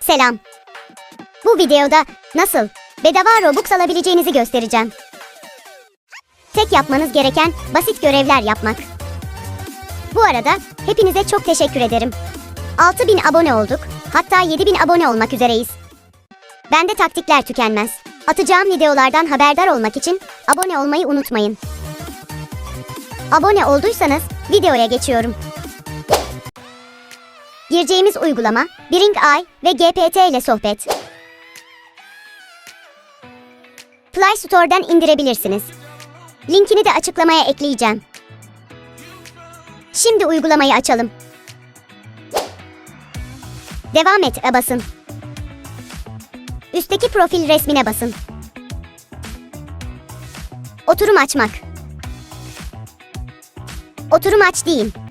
Selam. Bu videoda nasıl bedava Robux alabileceğinizi göstereceğim. Tek yapmanız gereken basit görevler yapmak. Bu arada hepinize çok teşekkür ederim. 6000 abone olduk. Hatta 7000 abone olmak üzereyiz. Bende taktikler tükenmez. Atacağım videolardan haberdar olmak için abone olmayı unutmayın. Abone olduysanız videoya geçiyorum. Gireceğimiz uygulama Bring Eye ve GPT ile sohbet. Play Store'dan indirebilirsiniz. Linkini de açıklamaya ekleyeceğim. Şimdi uygulamayı açalım. Devam et'e basın. Üstteki profil resmine basın. Oturum açmak. Oturum aç deyin.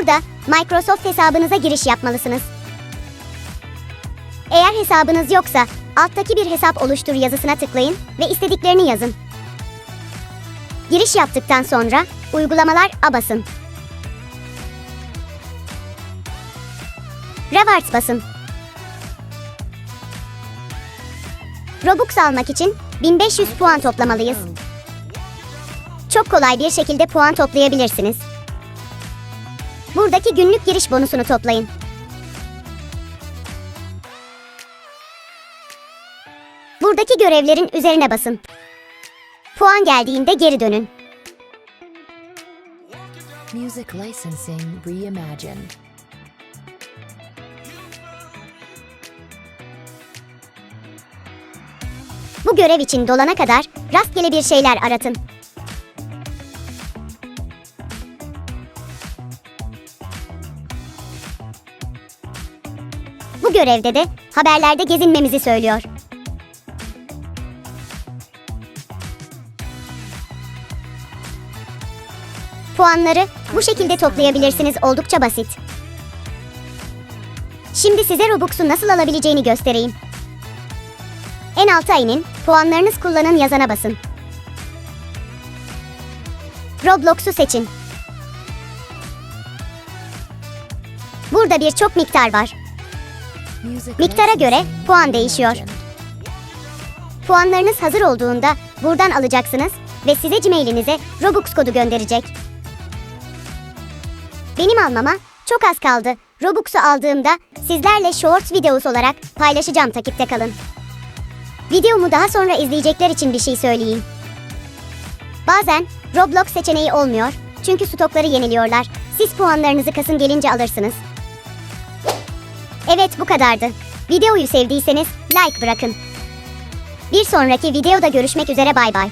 Burada Microsoft hesabınıza giriş yapmalısınız. Eğer hesabınız yoksa alttaki bir hesap oluştur yazısına tıklayın ve istediklerini yazın. Giriş yaptıktan sonra uygulamalar a basın. Rewards basın. Robux almak için 1500 puan toplamalıyız. Çok kolay bir şekilde puan toplayabilirsiniz. Buradaki günlük giriş bonusunu toplayın. Buradaki görevlerin üzerine basın. Puan geldiğinde geri dönün. Music licensing reimagined. Bu görev için dolana kadar rastgele bir şeyler aratın. Bu görevde de haberlerde gezinmemizi söylüyor. Puanları bu şekilde toplayabilirsiniz oldukça basit. Şimdi size Robux'u nasıl alabileceğini göstereyim. En alta inin, puanlarınız kullanın yazana basın. Roblox'u seçin. Burada birçok miktar var. Miktara göre puan değişiyor. Puanlarınız hazır olduğunda buradan alacaksınız ve size Gmail'inize Robux kodu gönderecek. Benim almama çok az kaldı. Robux'u aldığımda sizlerle Shorts videosu olarak paylaşacağım takipte kalın. Videomu daha sonra izleyecekler için bir şey söyleyeyim. Bazen Roblox seçeneği olmuyor çünkü stokları yeniliyorlar. Siz puanlarınızı kasın gelince alırsınız. Evet bu kadardı. Videoyu sevdiyseniz like bırakın. Bir sonraki videoda görüşmek üzere bay bay.